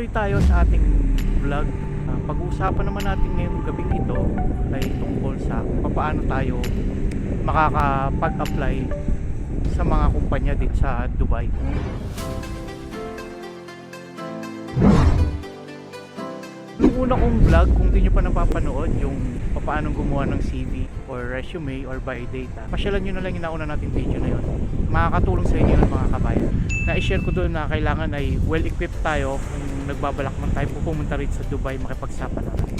tuloy tayo sa ating vlog. Ah, pag-uusapan naman natin ngayong gabing ito ay tungkol sa paano tayo makakapag-apply sa mga kumpanya dito sa Dubai. Yung una kong vlog, kung di nyo pa napapanood, yung paano gumawa ng CV or resume or bio data, pasyalan nyo na lang yung nauna nating video na yun. Makakatulong sa inyo yun mga kabayan. Na-share ko doon na kailangan ay well-equipped tayo kung nagbabalak man tayo pumunta rin sa Dubai makipagsapalaran.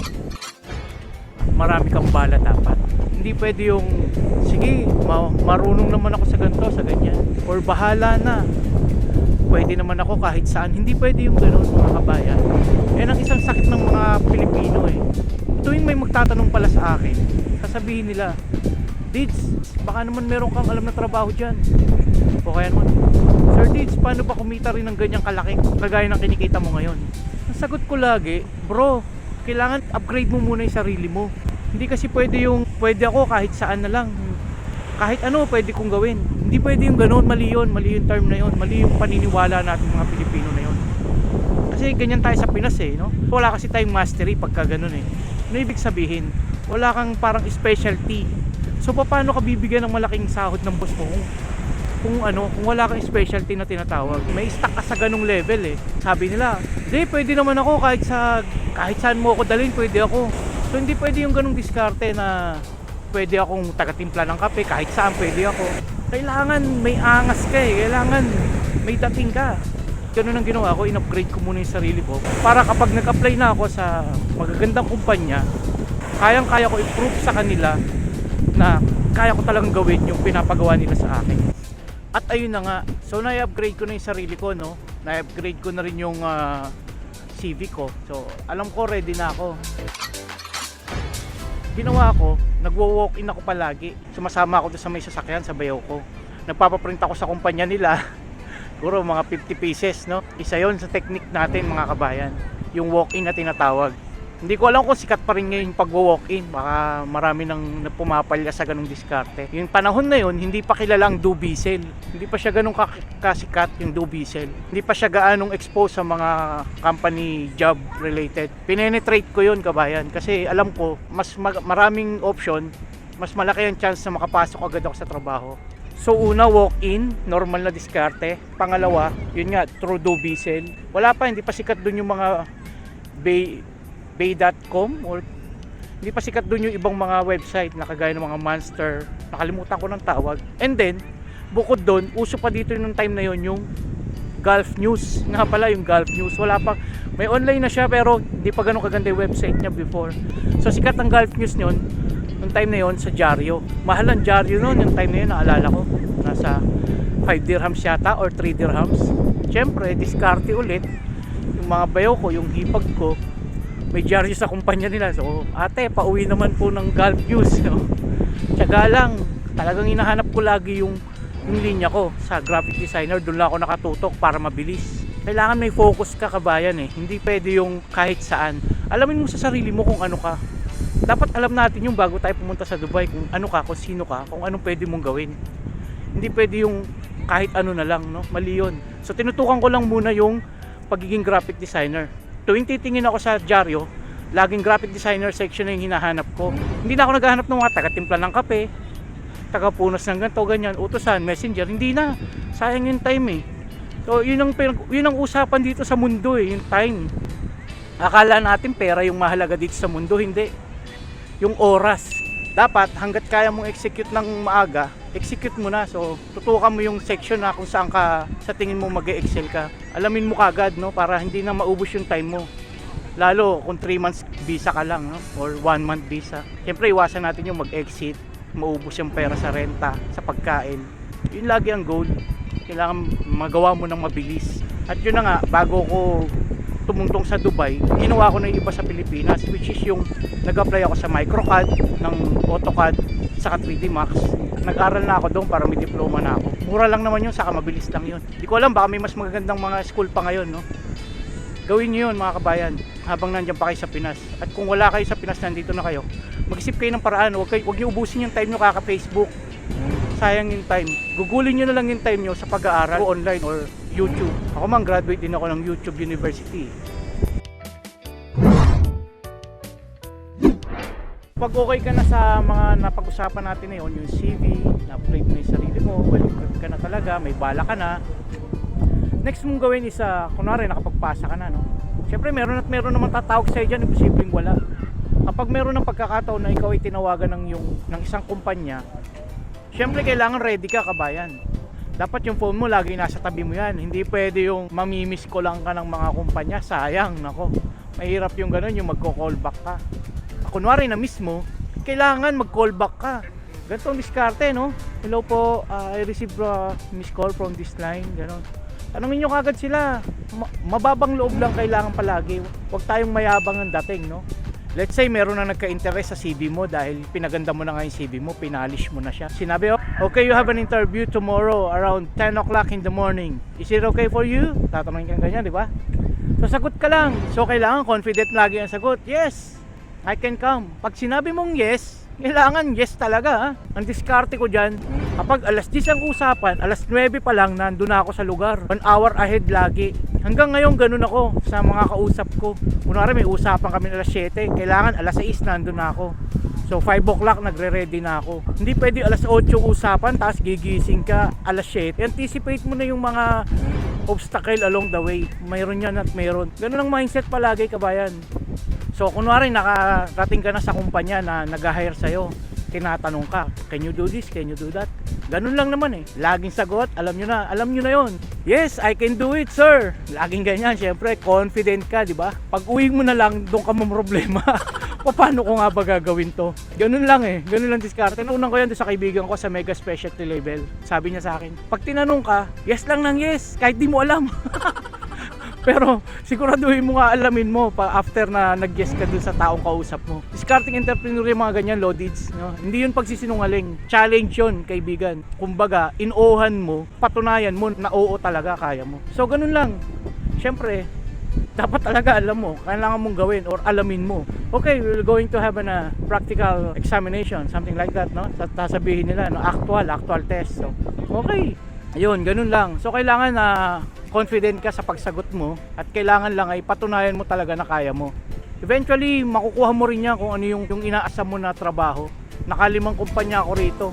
Marami kang bala dapat. Hindi pwede yung, sige, ma- marunong naman ako sa ganito, sa ganyan. Or bahala na, pwede naman ako kahit saan. Hindi pwede yung gano'n mga kabayan. Yan ang isang sakit ng mga Pilipino eh. Tuwing may magtatanong pala sa akin, sasabihin nila, Dids, baka naman meron kang alam na trabaho dyan. O kaya naman, Sir Dids, paano ba kumita rin ng ganyang kalaki kagaya ng kinikita mo ngayon? Ang sagot ko lagi, bro, kailangan upgrade mo muna yung sarili mo. Hindi kasi pwede yung, pwede ako kahit saan na lang. Kahit ano, pwede kong gawin. Hindi pwede yung ganoon, mali yun, mali yung term na yun, mali yung paniniwala natin mga Pilipino na yun. Kasi ganyan tayo sa Pinas eh, no? Wala kasi tayong mastery pagka ganun eh. Ano ibig sabihin? Wala kang parang specialty. So paano ka bibigyan ng malaking sahod ng boss mo kung, kung ano, kung wala kang specialty na tinatawag? May stuck ka sa ganung level eh. Sabi nila, "Di, pwede naman ako kahit sa kahit saan mo ako dalhin, pwede ako." So hindi pwede yung ganung diskarte na pwede akong taga-timpla ng kape kahit saan pwede ako. Kailangan may angas ka eh. Kailangan may dating ka. Ganun ang ginawa ko, in-upgrade ko muna yung sarili ko para kapag nag-apply na ako sa magagandang kumpanya, kayang-kaya ko i-prove sa kanila na kaya ko talagang gawin yung pinapagawa nila sa akin. At ayun na nga, so na-upgrade ko na yung sarili ko, no? Na-upgrade ko na rin yung ah, CV ko. So, alam ko ready na ako. Ginawa ko, nagwo-walk-in ako palagi. Sumasama ako sa may sasakyan sa bayaw ko. Nagpapaprint ako sa kumpanya nila. Siguro mga 50 pieces, no? Isa yon sa technique natin mga kabayan. Yung walk-in na tinatawag. Hindi ko alam kung sikat pa rin ngayon pag walk-in. Baka marami nang pumapalya sa ganung diskarte. Yung panahon na yon hindi pa kilala ang Dubiesel. Hindi pa siya ganung ka- kasikat yung Dubiesel. Hindi pa siya gaanong expose sa mga company job related. Pinenetrate ko yon kabayan. Kasi alam ko, mas maraming option, mas malaki ang chance na makapasok agad ako sa trabaho. So una, walk-in, normal na diskarte. Pangalawa, yun nga, through Dubiesel. Wala pa, hindi pa sikat dun yung mga bay, bay.com or hindi pa sikat dun yung ibang mga website na kagaya ng mga Monster. Nakalimutan ko ng tawag. And then, bukod doon, uso pa dito yung time na yon yung Gulf News. Nga pala yung Gulf News. Wala pa, may online na siya pero hindi pa ganun kaganda yung website niya before. So sikat ang Gulf News nyon, nung time na yon sa dyaryo. Mahal ang dyaryo noon, yung time na yun, naalala ko. Nasa 5 dirhams yata or 3 dirhams. Siyempre, diskarte ulit. Yung mga bayaw ko, yung hipag ko, may dyaryo sa kumpanya nila. So, ate, pauwi naman po ng Gulf News. No? Tiyaga lang, talagang hinahanap ko lagi yung, yung linya ko sa graphic designer. Doon lang ako nakatutok para mabilis. Kailangan may focus ka kabayan eh. Hindi pwede yung kahit saan. Alamin mo sa sarili mo kung ano ka. Dapat alam natin yung bago tayo pumunta sa Dubai kung ano ka, kung sino ka, kung anong pwede mong gawin. Hindi pwede yung kahit ano na lang, no? Mali yun. So tinutukan ko lang muna yung pagiging graphic designer. Tuwing titingin ako sa dyaryo, laging graphic designer section na yung hinahanap ko. Hindi na ako naghahanap ng mga taga-timpla ng kape, taga-punos ng ganito, ganyan, utusan, messenger. Hindi na. Sayang yung time eh. So, yun ang, yun ang usapan dito sa mundo eh, yung time. Akala natin pera yung mahalaga dito sa mundo, hindi. Yung oras. Dapat hanggat kaya mong execute ng maaga, execute mo na. So, tutukan mo yung section na kung saan ka sa tingin mo mag excel ka. Alamin mo kagad, no, para hindi na maubos yung time mo. Lalo kung 3 months visa ka lang, no, or 1 month visa. Siyempre, iwasan natin yung mag-exit, maubos yung pera sa renta, sa pagkain. Yun lagi ang goal. Kailangan magawa mo ng mabilis. At yun na nga, bago ko tumungtong sa Dubai, ginawa ko na yung iba sa Pilipinas which is yung nag-apply ako sa MicroCAD ng AutoCAD saka 3D Max. Nag-aral na ako doon para may diploma na ako. Mura lang naman yun, saka mabilis lang yun. Di ko alam, baka may mas magagandang mga school pa ngayon, no? Gawin nyo yun mga kabayan habang nandiyan pa kayo sa Pinas. At kung wala kayo sa Pinas, nandito na kayo. Mag-isip kayo ng paraan. Huwag, kayo, huwag nyo ubusin yung time nyo kaka-Facebook. Sayang yung time. Gugulin nyo na lang yung time nyo sa pag-aaral o online or YouTube. Ako man, graduate din ako ng YouTube University. Pag okay ka na sa mga napag-usapan natin ngayon, yung CV, na-upgrade mo yung sarili mo, well equipped ka na talaga, may bala ka na. Next mong gawin is, uh, kunwari nakapagpasa ka na, no? Siyempre meron at meron naman tatawag sa'yo dyan, imposibleng wala. Kapag meron ng pagkakataon na ikaw ay tinawagan ng, yung, ng isang kumpanya, siyempre kailangan ready ka, kabayan. Dapat yung phone mo lagi nasa tabi mo yan. Hindi pwede yung mamimiss ko lang ka ng mga kumpanya. Sayang, nako. Mahirap yung ganun, yung magko-call back ka. Kunwari na miss mo, kailangan mag-call back ka. Ganito ang diskarte, no? Hello po, uh, I received a missed call from this line. Ganon. Tanungin nyo kagad sila. Ma- mababang loob lang kailangan palagi. Huwag tayong mayabang ang dating, no? Let's say meron na nagka-interest sa CV mo dahil pinaganda mo na nga yung CV mo, pinalish mo na siya. Sinabi, oh, okay, you have an interview tomorrow around 10 o'clock in the morning. Is it okay for you? Tatanungin ka ganyan, di ba? So sagot ka lang. So kailangan confident lagi ang sagot. Yes, I can come. Pag sinabi mong yes, kailangan yes talaga. Ha? Ang diskarte ko dyan, kapag alas 10 ang usapan, alas 9 pa lang, nandun na ako sa lugar. One hour ahead lagi. Hanggang ngayon, ganun ako sa mga kausap ko. Kunwari may usapan kami alas 7, kailangan alas 6 nandun na ako. So 5 o'clock nagre-ready na ako. Hindi pwede alas 8 yung usapan tapos gigising ka alas 7. Anticipate mo na yung mga obstacle along the way. Mayroon yan at mayroon. Ganun ang mindset palagi kabayan. So kunwari nakarating ka na sa kumpanya na nag-hire sa'yo, tinatanong ka, can you do this, can you do that? Ganun lang naman eh. Laging sagot, alam nyo na, alam nyo na yon. Yes, I can do it, sir. Laging ganyan, syempre, confident ka, di ba? Pag uwi mo na lang, doon ka problema. Paano ko nga ba gagawin to? Ganun lang eh, ganun lang diskarte. Unang ko yan sa kaibigan ko sa Mega Specialty Label. Sabi niya sa akin, pag tinanong ka, yes lang ng yes, kahit di mo alam. Pero siguraduhin mo nga alamin mo pa after na nag-guess ka dun sa taong kausap mo. Discarding entrepreneur yung mga ganyan, lodids. No? Hindi yun pagsisinungaling. Challenge yun, kaibigan. Kumbaga, inohan mo, patunayan mo na oo talaga kaya mo. So, ganun lang. Siyempre, dapat talaga alam mo, kailangan mong gawin or alamin mo. Okay, we're going to have a uh, practical examination, something like that, no? Sasabihin nila, no? actual, actual test. So, okay. Ayun, ganun lang. So, kailangan na confident ka sa pagsagot mo at kailangan lang ay patunayan mo talaga na kaya mo. Eventually, makukuha mo rin yan kung ano yung, yung inaasam mo na trabaho. Nakalimang kumpanya ako rito.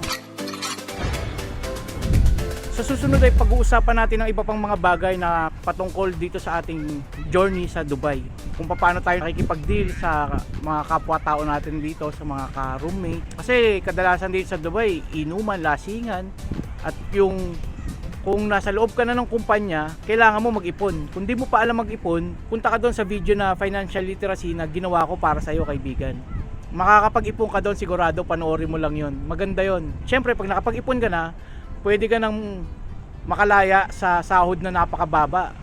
Sa susunod ay pag-uusapan natin ang iba pang mga bagay na patungkol dito sa ating journey sa Dubai. Kung paano tayo nakikipag-deal sa mga kapwa-tao natin dito, sa mga ka-roommate. Kasi kadalasan dito sa Dubai, inuman, lasingan, at yung kung nasa loob ka na ng kumpanya, kailangan mo mag-ipon. Kung di mo pa alam mag-ipon, punta ka doon sa video na financial literacy na ginawa ko para sa iyo kaibigan. Makakapag-ipon ka doon sigurado, panoorin mo lang yon. Maganda yon. Siyempre, pag nakapag-ipon ka na, pwede ka nang makalaya sa sahod na napakababa.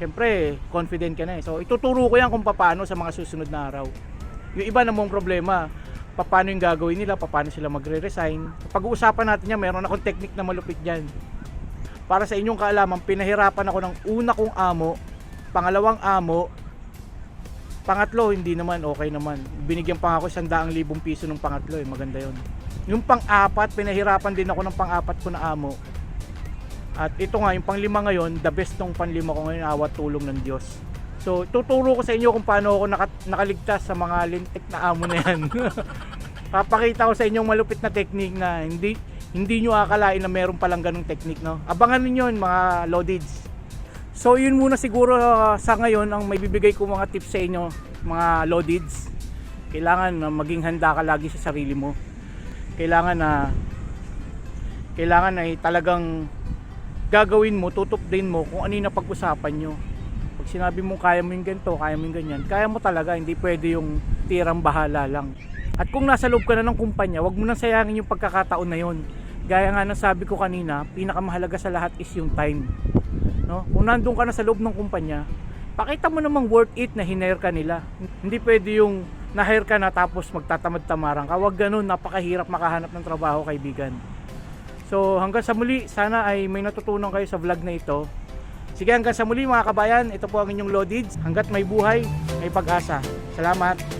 Siyempre, confident ka na eh. So, ituturo ko yan kung paano sa mga susunod na araw. Yung iba namang problema, paano yung gagawin nila, paano sila magre-resign. Pag-uusapan natin yan, meron akong technique na malupit dyan para sa inyong kaalaman, pinahirapan ako ng una kong amo, pangalawang amo, pangatlo, hindi naman, okay naman. Binigyan pa ako isang daang libong piso ng pangatlo, eh, maganda yon. Yung pang-apat, pinahirapan din ako ng pang-apat ko na amo. At ito nga, yung panglima ngayon, the best tong panlima ko ngayon, awat tulong ng Diyos. So, tuturo ko sa inyo kung paano ako naka- nakaligtas sa mga lintik na amo na yan. Papakita ko sa inyong malupit na technique na hindi hindi nyo akalain na meron palang ganong technique, no? Abangan ninyo yun, mga lodids. So, yun muna siguro uh, sa ngayon ang may bibigay ko mga tips sa inyo, mga lodids. Kailangan na maging handa ka lagi sa sarili mo. Kailangan na kailangan ay talagang gagawin mo, tutup din mo kung ano yung napag-usapan nyo. Pag sinabi mo kaya mo yung ganito, kaya mo yung ganyan, kaya mo talaga, hindi pwede yung tirang bahala lang. At kung nasa loob ka na ng kumpanya, wag mo nang sayangin yung pagkakataon na yon. Gaya nga ng sabi ko kanina, pinakamahalaga sa lahat is yung time. No? Kung nandun ka na sa loob ng kumpanya, pakita mo namang worth it na hinire ka nila. Hindi pwede yung na-hire ka na tapos magtatamad-tamarang ka. Huwag ganun, napakahirap makahanap ng trabaho kaibigan. So hanggang sa muli, sana ay may natutunan kayo sa vlog na ito. Sige hanggang sa muli mga kabayan, ito po ang inyong Lodids. Hanggat may buhay, may pag-asa. Salamat!